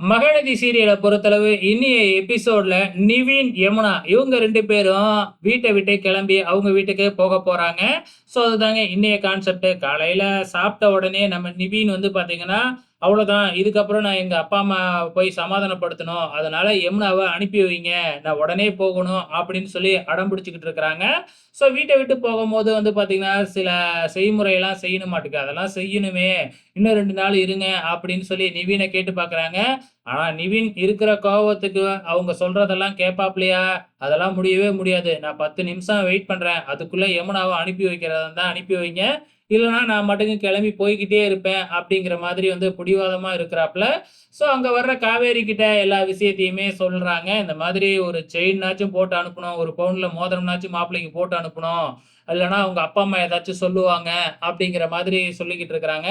மகளதி சீரியலை பொறுத்தளவு இன்னைய எபிசோட்ல நிவின் யமுனா இவங்க ரெண்டு பேரும் வீட்டை விட்டு கிளம்பி அவங்க வீட்டுக்கு போக போறாங்க. ஸோ அதுதாங்க இன்னைய கான்செப்ட் காலையில சாப்பிட்ட உடனே நம்ம நிவின் வந்து பாத்தீங்கன்னா அவ்வளோதான் இதுக்கப்புறம் நான் எங்கள் அப்பா அம்மா போய் சமாதானப்படுத்தணும். அதனால் எம்னாவை அனுப்பி வைங்க. நான் உடனே போகணும் அப்படின்னு சொல்லி அடம் பிடிச்சிக்கிட்டு இருக்கிறாங்க. ஸோ வீட்டை விட்டு போகும்போது வந்து பார்த்திங்கன்னா சில செய்முறையெல்லாம் செய்யணும் மாட்டுக்கு. அதெல்லாம் செய்யணுமே. இன்னும் ரெண்டு நாள் இருங்க அப்படின்னு சொல்லி நிவீனை கேட்டு பார்க்குறாங்க ஆனால் நிவின் இருக்கிற கோவத்துக்கு அவங்க சொல்கிறதெல்லாம் கேட்பாப்லையா அதெல்லாம் முடியவே முடியாது. நான் பத்து நிமிஷம் வெயிட் பண்ணுறேன் அதுக்குள்ளே யமுனாவை அனுப்பி வைக்கிறதா தான் அனுப்பி வைங்க. இல்லைன்னா நான் மட்டும் கிளம்பி போய்க்கிட்டே இருப்பேன் அப்படிங்கிற மாதிரி வந்து பிடிவாதமாக இருக்கிறாப்புல. ஸோ அங்கே வர்ற காவேரி கிட்ட எல்லா விஷயத்தையுமே சொல்கிறாங்க இந்த மாதிரி ஒரு செயின்னாச்சும் போட்டு அனுப்பணும் ஒரு பவுனில் மோதிரம்னாச்சும் மாப்பிள்ளைக்கு போட்டு அனுப்பணும். இல்லைனா அவங்க அப்பா அம்மா ஏதாச்சும் சொல்லுவாங்க அப்படிங்கிற மாதிரி சொல்லிக்கிட்டு இருக்கிறாங்க.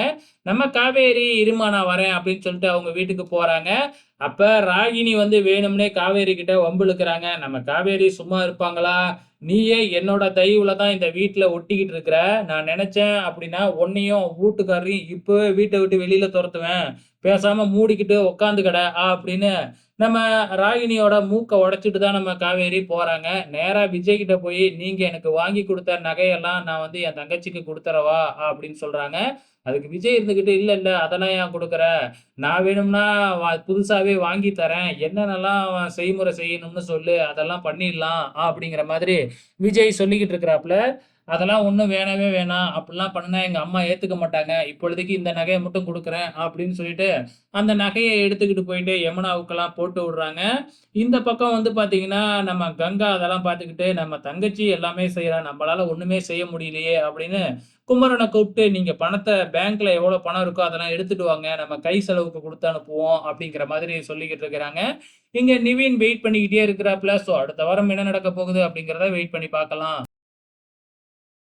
நம்ம காவேரி இருமா நான் வரேன் அப்படின்னு சொல்லிட்டு அவங்க வீட்டுக்கு போகிறாங்க அப்போ ராகினி வந்து வேணும்னே காவேரி கிட்ட வம்பிழுக்கிறாங்க நம்ம காவேரி சும்மா இருப்பாங்களா? நீயே என்னோட தயவுல தான் இந்த வீட்டில் ஒட்டிக்கிட்டு இருக்கிற. நான் நினைச்சேன் அப்படின்னா உன்னையும் வீட்டுக்காரையும் இப்போவே வீட்டை விட்டு வெளியில துரத்துவேன். பேசாமல் மூடிக்கிட்டு உக்காந்து கடை அப்படின்னு நம்ம ராகினியோட மூக்கை உடைச்சிட்டு தான் நம்ம காவேரி போகிறாங்க நேராக விஜய்கிட்ட போய் நீங்கள் எனக்கு வாங்கி கொடுத்த நகையெல்லாம் நான் வந்து என் தங்கச்சிக்கு கொடுத்துறவா? அப்படின்னு சொல்கிறாங்க அதுக்கு விஜய் இருந்துக்கிட்டு இல்லை இல்லை அதெல்லாம் ஏன் கொடுக்குற? நான் வேணும்னா வா- புதுசாகவே வாங்கி தரேன். என்னென்னலாம் செய்முறை செய்யணும்னு சொல்லு அதெல்லாம் பண்ணிடலாம். அப்படிங்கிற மாதிரி விஜய் சொல்லிக்கிட்டு இருக்கிறாப்புல அதெல்லாம் ஒன்றும் வேணவே வேணாம். அப்படிலாம் பண்ணா எங்கள் அம்மா ஏற்றுக்க மாட்டாங்க. இப்பொழுதைக்கு இந்த நகையை மட்டும் கொடுக்குறேன் அப்படின்னு சொல்லிட்டு அந்த நகையை எடுத்துக்கிட்டு போயிட்டு யமுனாவுக்கெல்லாம் போட்டு விடுறாங்க. இந்த பக்கம் வந்து பார்த்தீங்கன்னா நம்ம கங்கா அதெல்லாம் பார்த்துக்கிட்டு நம்ம தங்கச்சி எல்லாமே செய்கிறா நம்மளால் ஒன்றுமே செய்ய முடியலையே அப்படின்னு குமரனை கூப்பிட்டு நீங்கள் பணத்தை பேங்க்கில் எவ்வளோ பணம் இருக்கோ அதெல்லாம் எடுத்துகிட்டு வாங்க. நம்ம கை செலவுக்கு கொடுத்து அனுப்புவோம் அப்படிங்கிற மாதிரி சொல்லிக்கிட்டு இருக்கிறாங்க. இங்கே நிவின் வெயிட் பண்ணிக்கிட்டே இருக்கிறாப்ல ஸோ அடுத்த வாரம் என்ன நடக்க போகுது அப்படிங்கிறத வெயிட் பண்ணி பார்க்கலாம்.